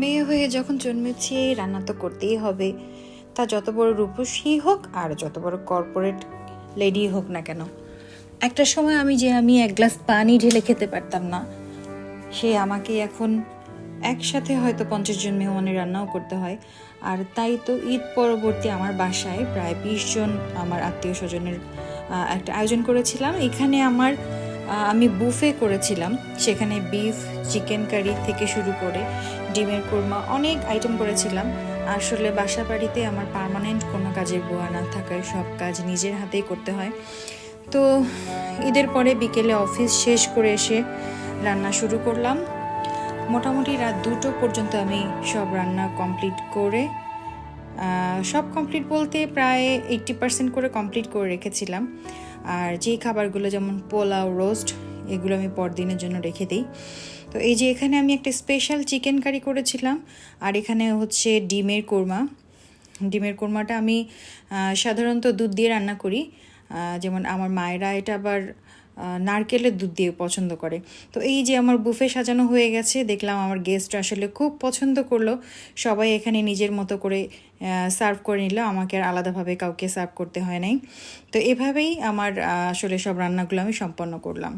মেয়ে হয়ে যখন জন্মেছি রান্না তো করতেই হবে। তা যত বড় রূপসী হোক আর যত বড় কর্পোরেট লেডি হোক না কেন, একটা সময় আমি যে আমি এক গ্লাস পানি ঢেলে খেতে পারতাম না। সে আমাকে এখন একসাথে হয়তো পঞ্চাশ জন মেহমানের রান্নাও করতে হয়। আর তাই তো ঈদ পরবর্তী আমার বাসায় প্রায় বিশ জন আমার আত্মীয় স্বজনের একটা আয়োজন করেছিলাম। এখানে আমার আমি বুফে করেছিলাম। সেখানে বিফ চিকেন কারি থেকে শুরু করে ডিমের কোরমা অনেক আইটেম করেছিলাম। আসলে বাসা বাড়িতে আমার পার্মানেন্ট কোনো কাজের বোয়া না থাকায় সব কাজ নিজের হাতেই করতে হয়। তো ঈদের পরে বিকেলে অফিস শেষ করে এসে রান্না শুরু করলাম। মোটামুটি রাত দুটো পর্যন্ত আমি সব রান্না কমপ্লিট করে সব কমপ্লিট বলতে প্রায় এইট্টি পার্সেন্ট করে কমপ্লিট করে রেখেছিলাম। আর যেই খাবারগুলো যেমন পোলাও রোস্ট এগুলো আমি পরদিনের জন্য রেখে দিই। তো এই যে এখানে আমি একটা স্পেশাল চিকেন কারি করেছিলাম, আর এখানে হচ্ছে ডিমের কোরমা। ডিমের কোরমাটা আমি সাধারণত দুধ দিয়ে রান্না করি। যেমন আমার মায়েরা এটা আবার নারকেলের দুধ দিয়ে পছন্দ করে। তো এই যে আমার বুফে সাজানো হয়ে গেছে, দেখলাম আমার গেস্ট আসলে খুব পছন্দ করল। সবাই এখানে নিজের মতো করে সার্ভ করে নিল। আমাকে আর আলাদাভাবে কাউকে সার্ভ করতে হয় নাই। তো এভাবেই আমার আসলে সব রান্নাগুলো আমি সম্পন্ন করলাম।